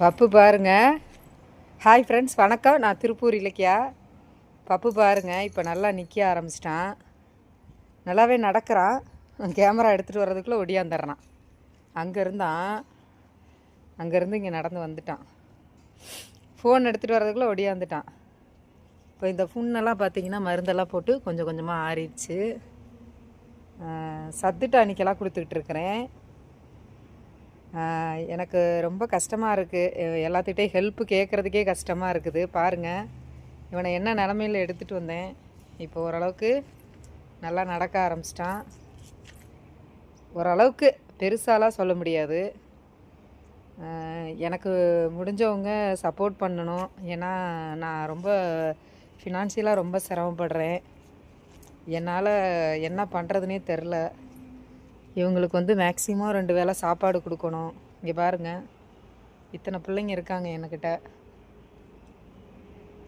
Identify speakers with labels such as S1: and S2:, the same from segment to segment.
S1: பப்பு பாருங்க. Hi friends வணக்கம். நான் திருப்பூர் இலக்கியா. பப்பு பாருங்க இப்போ நல்லா நிற்க ஆரம்பிச்சிட்டான். நல்லாவே நடக்கிறான். கேமரா எடுத்துகிட்டு வர்றதுக்குள்ளே ஒடியாந்துடுறான். அங்கே இருந்தான். அங்கேருந்து இங்கே நடந்து வந்துட்டான். ஃபோன் எடுத்துகிட்டு வர்றதுக்குள்ளே ஒடியாந்துட்டான். இப்போ இந்த புண்ணெல்லாம் பார்த்தீங்கன்னா மருந்தெல்லாம் போட்டு கொஞ்சம் கொஞ்சமாக ஆறிடுச்சு. ஆஹ் சத்து டானிக்கெல்லாம் கொடுத்துக்கிட்டு இருக்கிறேன். எனக்கு ரொம்ப கஷ்டமாக இருக்குது எல்லாத்துக்கிட்டே ஹெல்ப்பு கேட்குறதுக்கே கஷ்டமாக இருக்குது. பாருங்கள் இவனை என்ன நிலமையில் எடுத்துகிட்டு வந்தேன்? இப்போ ஓரளவுக்கு நல்லா நடக்க ஆரம்பிச்சிட்டான். ஓரளவுக்கு பெருசாலாம் சொல்ல முடியாது. எனக்கு முடிஞ்சவங்க சப்போர்ட் பண்ணணும். ஏன்னா நான் ரொம்ப ஃபினான்ஷியலாக ரொம்ப சிரமப்படுறேன். என்னால் என்ன பண்ணுறதுனே தெரில. இவங்களுக்கு வந்து மேக்ஸிமம் ரெண்டு வேளை சாப்பாடு கொடுக்கணும். இங்கே பாருங்க. இத்தனை பிள்ளைங்க இருக்காங்க என்கிட்ட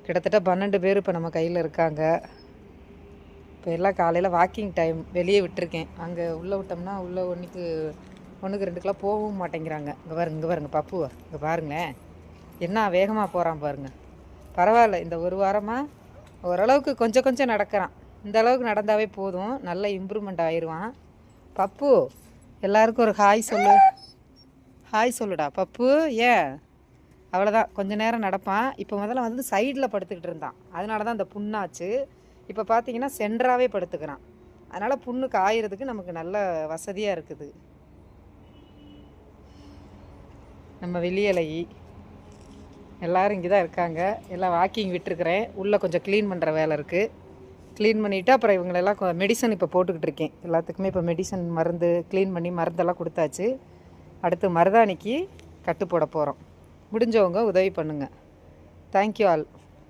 S1: கிட்டத்தட்ட பன்னெண்டு பேர் இப்போ நம்ம கையில் இருக்காங்க. இப்போ எல்லாம் காலையில் வாக்கிங் டைம் வெளியே விட்டுருக்கேன். அங்கே உள்ளே விட்டோம்னா உள்ளே ஒன்றுக்கு ஒன்றுக்கு ரெண்டுக்கெலாம் போகவும் மாட்டேங்கிறாங்க. இங்கே பாருங்க இங்கே பாருங்க பப்பு இங்கே பாருங்களேன். என்ன வேகமாக போகிறான் பாருங்க. பரவாயில்ல இந்த ஒரு வாரமாக ஓரளவுக்கு கொஞ்சம் கொஞ்சம் நடக்கிறான். இந்த அளவுக்கு நடந்தாவே போதும். நல்ல இம்ப்ரூவ்மெண்ட் ஆயிடுவான் பப்பு எல்லாருக்கும் ஒரு ஹாய் சொல்லு. ஹாய் சொல்லுடா பப்பு ஏன்? அவ்வளோதான் கொஞ்ச நேரம் நடப்பான். இப்போ முதல்ல வந்து சைடில் படுத்துக்கிட்டு இருந்தான். அதனால தான் அந்த புண்ணாச்சு. இப்போ பார்த்தீங்கன்னா சென்டராகவே படுத்துக்கிறான். அதனால் புண்ணு காயறதுக்கு நமக்கு நல்ல வசதியாக இருக்குது. நம்ம வெளியலை. எல்லோரும் இங்கே தான் இருக்காங்க. எல்லாம் வாக்கிங் விட்டுருக்குறேன். உள்ளே கொஞ்சம் க்ளீன் பண்ணுற வேலை இருக்குது க்ளீன் பண்ணிவிட்டு அப்புறம் இவங்களெல்லாம் மெடிசன் இப்போ போட்டுக்கிட்டு இருக்கேன். எல்லாத்துக்குமே இப்போ மெடிசன் மருந்து க்ளீன் பண்ணி மருந்தெல்லாம் கொடுத்தாச்சு. அடுத்து மருதாணிக்கு கட்டு போட போகிறோம் முடிஞ்சவங்க உதவி பண்ணுங்கள் தேங்க்யூ ஆல்